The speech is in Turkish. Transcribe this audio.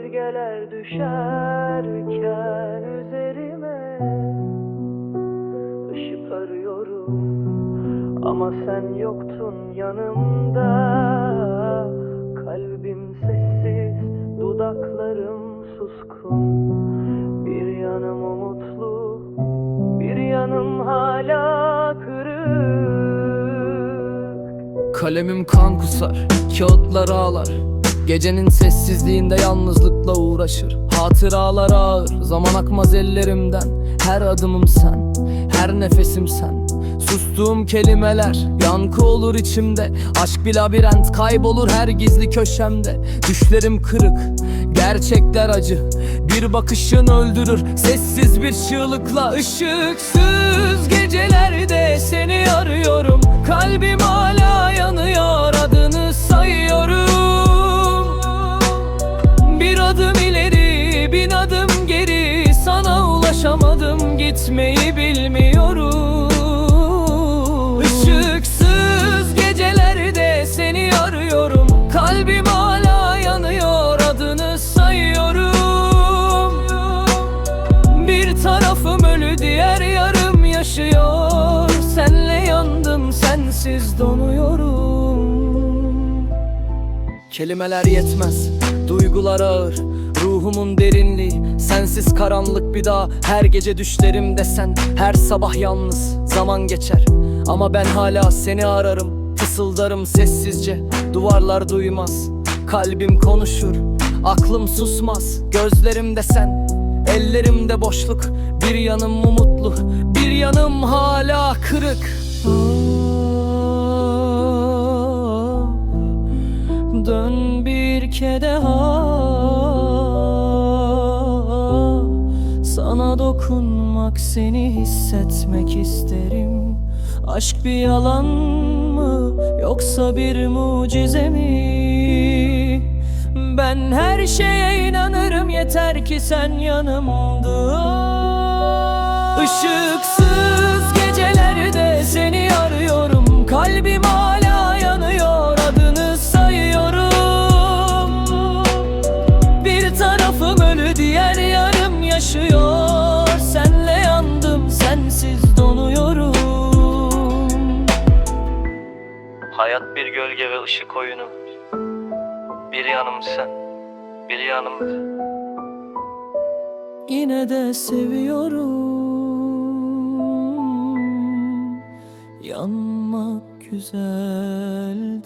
Gölgeler düşerken üzerime Işık arıyorum. Ama sen yoktun yanımda Kalbim sessiz, dudaklarım suskun. Bir yanım umutlu, bir yanım hala kırık. Kalemim kan kusar, kağıtlar ağlar Gecenin sessizliğinde yalnızlıkla uğraşır. Hatıralar ağır, zaman akmaz ellerimden. Her adımım sen, her nefesim sen. Sustuğum kelimeler, yankı olur içimde. Aşk bir labirent, kaybolur her gizli köşemde. Düşlerim kırık, gerçekler acı. Bir bakışın öldürür, sessiz bir çığlıkla. Işıksız gecelerde seni arıyorum. Kalbim hala Sana ulaşamadım, gitmeyi bilmiyorum. Işıksız gecelerde seni arıyorum. Kalbim hala yanıyor, adını sayıyorum. Bir tarafım ölü, diğer yarım yaşıyor. Senle yandım, sensiz donuyorum. Kelimeler yetmez, duygular ağır Ruhumun derinliği, sensiz karanlık bir dağ. Her gece düşlerimde sen, her sabah yalnız Zaman geçer. Ama ben hala seni ararım Fısıldarım sessizce, duvarlar duymaz Kalbim konuşur, aklım susmaz. Gözlerimde sen, ellerimde boşluk. Bir yanım umutlu, bir yanım hala kırık. Dön bir kere ha Sana dokunmak seni hissetmek isterim. Aşk bir yalan mı yoksa bir mucize mi? Ben her şeye inanırım yeter ki sen yanımda. Işıksız gecelerde seni arıyorum. Kalbim hala yanıyor adını sayıyorum. Bir tarafım ölü diğer yarım yaşıyor Hayat bir gölge ve ışık oyunu. Bir yanım sen, bir yanım Yine de seviyorum. Yanmak güzeldir